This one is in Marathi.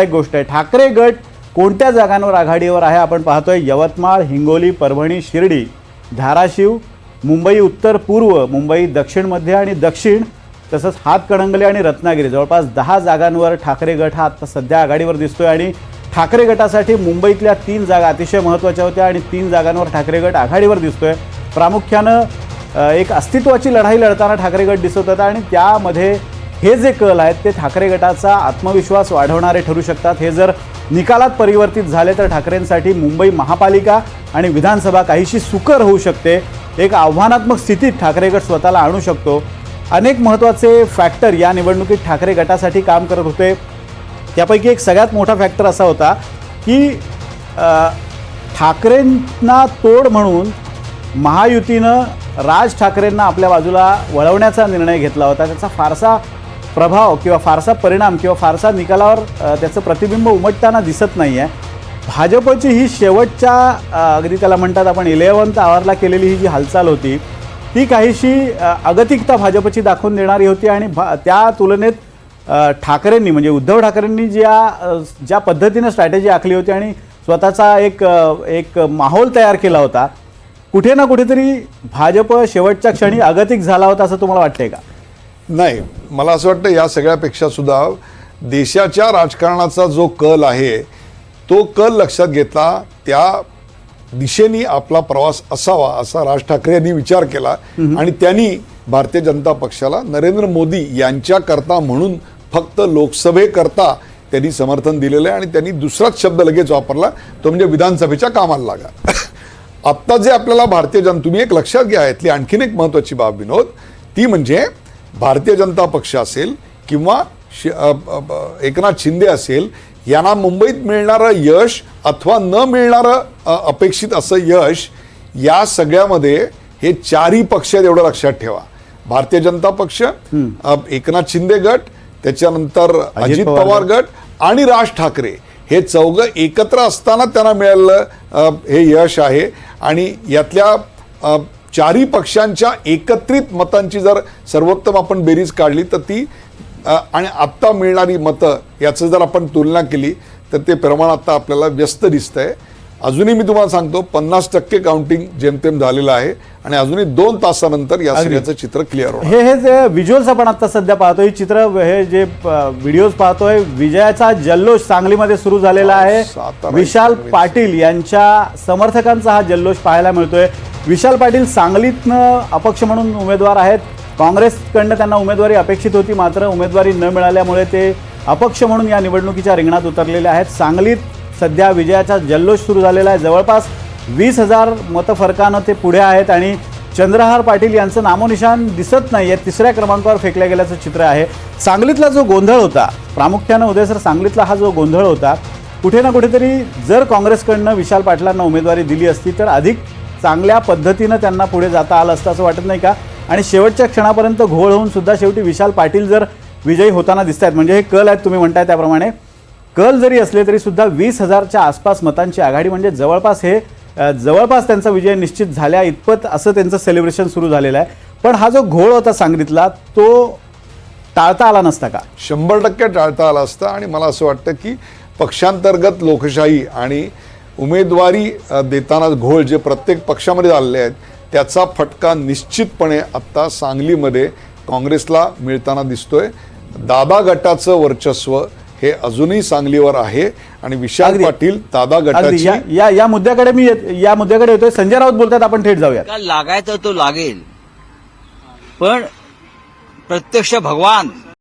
एक गोष्ट आहे. ठाकरे गट कोणत्या जागांवर आघाडीवर आहे आपण पाहतोय. यवतमाळ हिंगोली परभणी शिर्डी धाराशिव मुंबई उत्तर पूर्व मुंबई दक्षिण मध्य आणि दक्षिण तसंच हातकणंगले आणि रत्नागिरी. जवळपास दहा जागांवर ठाकरे गट हा आता सध्या आघाडीवर दिसतोय आणि ठाकरे गटासाठी मुंबईतल्या तीन जागा अतिशय महत्त्वाच्या होत्या आणि तीन जागांवर ठाकरे गट आघाडीवर दिसतोय. प्रामुख्यानं एक अस्तित्वाची लढाई लढताना ठाकरे गट दिसत होता आणि त्यामध्ये हे जे कल आहेत ते ठाकरे गटाचा आत्मविश्वास वाढवणारे ठरू शकतात. हे जर निकालात परिवर्तित झाले तर ठाकरेंसाठी मुंबई महापालिका आणि विधानसभा काहीशी सुकर होऊ शकते. एक आव्हानात्मक स्थितीत ठाकरे गट स्वतःला आणू शकतो. अनेक महत्त्वाचे फॅक्टर या निवडणुकीत ठाकरे गटासाठी काम करत होते. त्यापैकी एक सगळ्यात मोठा फॅक्टर असा होता की ठाकरेंना तोड म्हणून महायुतीनं राज ठाकरेंना आपल्या बाजूला वळवण्याचा निर्णय घेतला होता. त्याचा फारसा प्रभाव किंवा फारसा परिणाम किंवा फारसा निकालावर त्याचं प्रतिबिंब उमटताना दिसत नाही आहे भाजपची ही शेवटच्या अगदी त्याला म्हणतात आपण इलेवन्थ आवरला केलेली ही जी हालचाल होती ती काहीशी अगतिकता भाजपची दाखवून देणारी होती आणि भा त्या तुलनेत ठाकरेंनी म्हणजे उद्धव ठाकरेंनी ज्या ज्या पद्धतीनं स्ट्रॅटेजी आखली होती आणि स्वतःचा एक एक माहोल तयार केला होता कुठे ना कुठेतरी भाजप शेवटच्या क्षणी अगतिक झाला होता असं तुम्हाला वाटतंय का? नाही मला असं वाटतं या सगळ्यापेक्षा सुद्धा देशाच्या राजकारणाचा जो कल आहे तो कल लक्षात घेतला त्या दिशेने आपला प्रवास असावा असा राज ठाकरे यांनी विचार केला. आणि त्यांनी भारतीय जनता पक्षाला नरेंद्र मोदी यांच्याकरता म्हणून फक्त लोकसभेकरता त्यांनी समर्थन दिलेलं आहे आणि त्यांनी दुसराच शब्द लगेच वापरला तो म्हणजे विधानसभेच्या कामाला लागा. आत्ता जे आपल्याला भारतीय जन तुम्ही एक लक्षात घ्या यातली आणखीन एक महत्वाची बाब विनोद ती म्हणजे भारतीय जनता पक्ष असेल किंवा एकनाथ शिंदे असेल यांना मुंबईत मिळणारं यश अथवा न मिळणारं अपेक्षित असं यश या सगळ्यामध्ये हे चारही पक्ष आहेत एवढं लक्षात ठेवा. भारतीय जनता पक्ष एकनाथ शिंदे गट त्याच्यानंतर अजित पवार गट. आणि राज ठाकरे. हे चौघं एकत्र असताना त्यांना मिळालेलं हे यश आहे. आणि यातल्या अ, चारही पक्षांच्या एकत्रित मतांची जर सर्वोत्तम आपण बेरीज काढली तर ती आणि आत्ता मिळणारी मतं याचं जर आपण तुलना केली तर ते प्रमाण आता आपल्याला व्यस्त दिसतंय. अजूनही मी तुम्हाला सांगतो पन्नास टक्के काउंटिंग जेमतेम झालेलं आहे आणि अजूनही दोन तासानंतर या सगळ्याचं चित्र क्लिअर हे हे जे व्हिज्युअल्स आपण आता सध्या पाहतोय हे चित्र हे जे व्हिडिओज पाहतोय विजयाचा जल्लोष सांगलीमध्ये सुरू झालेला आहे. विशाल पाटील यांच्या समर्थकांचा हा जल्लोष पाहायला मिळतोय. विशाल पाटील सांगलीतनं अपक्ष म्हणून उमेदवार आहेत. काँग्रेसकडनं त्यांना उमेदवारी अपेक्षित होती मात्र उमेदवारी न मिळाल्यामुळे ते अपक्ष म्हणून या निवडणुकीच्या रिंगणात उतरलेले आहेत. सांगलीत सध्या विजयाचा जल्लोष सुरू झालेला आहे. जवळपास वीस हजार मतफरकानं ते पुढे आहेत आणि चंद्रहार पाटील यांचं नामोनिशान दिसत नाही आहे तिसऱ्या क्रमांकावर फेकल्या गेल्याचं चित्र आहे. सांगलीतला जो गोंधळ होता प्रामुख्यानं उदय सर सांगलीतला हा जो गोंधळ होता कुठे ना कुठेतरी जर काँग्रेसकडनं विशाल पाटलांना उमेदवारी दिली असती तर अधिक चांगल्या पद्धतीनं त्यांना पुढे जाता आलं असतं असं वाटत नाही का? आणि शेवटच्या क्षणापर्यंत घोळ होऊन सुद्धा शेवटी विशाल पाटील जर विजयी होताना दिसत आहेत म्हणजे हे कल आहेत तुम्ही म्हणताय त्याप्रमाणे. कल जरी असले तरी सुद्धा वीस हजारच्या आसपास मतांची आघाडी म्हणजे जवळपास हे जवळपास त्यांचा विजय निश्चित झाल्या इतपत असं त्यांचं सेलिब्रेशन सुरू झालेलं आहे. पण हा जो घोळ होता सांगितला तो टाळता आला नसता का? शंभर टक्के टाळता आला असता आणि मला असं वाटतं की पक्षांतर्गत लोकशाही आणि उमेदवारी देताना घोळ जे प्रत्येक पक्षामध्ये झालेले आहेत त्याचा फटका निश्चितपणे आत्ता सांगलीमध्ये काँग्रेसला मिळताना दिसतोय. दादा गटाचं वर्चस्व हे अजूनही सांगलीवर आहे आणि विशाल. पाटील दादा गटाची या या या मुद्द्याकडे मी येत- या मुद्द्याकडे येतोय. संजय राऊत बोलतात आपण थेट जाऊया लागायचा तो लागेल. पण प्रत्यक्ष भगवान